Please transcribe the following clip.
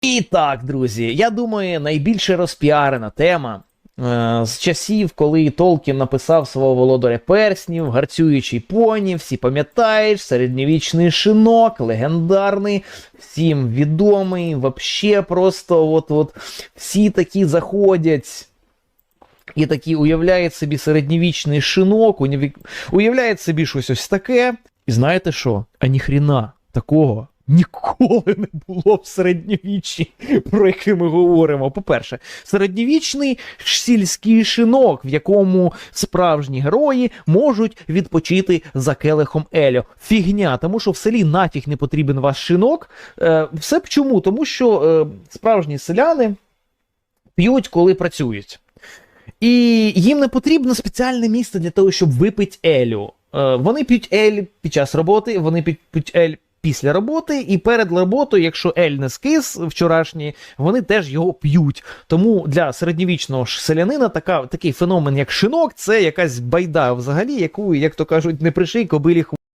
І так, друзі, я думаю, найбільше розпіарена тема е, з часів, коли Толкін написав свого володаря перснів, гарцюючий поні, всі пам'ятаєш, середньовічний шинок, легендарний, всім відомий, вообще просто от-от всі такі заходять. І такі уявляють собі середньовічний шинок, уявляють собі щось ось таке. І знаєте що? А ніхріна такого ніколи не було в середньовіччі, про яке ми говоримо. По-перше, середньовічний сільський шинок, в якому справжні герої можуть відпочити за келихом Елю. Фігня, тому що в селі нафіг не потрібен ваш шинок. Е, все б чому? Тому що е, справжні селяни п'ють, коли працюють. І їм не потрібно спеціальне місце для того, щоб випити Елю. Е, вони п'ють Ель під час роботи, вони п'ють Ель після роботи, і перед роботою, якщо Ель не скис вчорашній, вони теж його п'ють. Тому для середньовічного селянина така, такий феномен, як шинок, це якась байда взагалі, яку, як то кажуть, не приший кобилі хвост.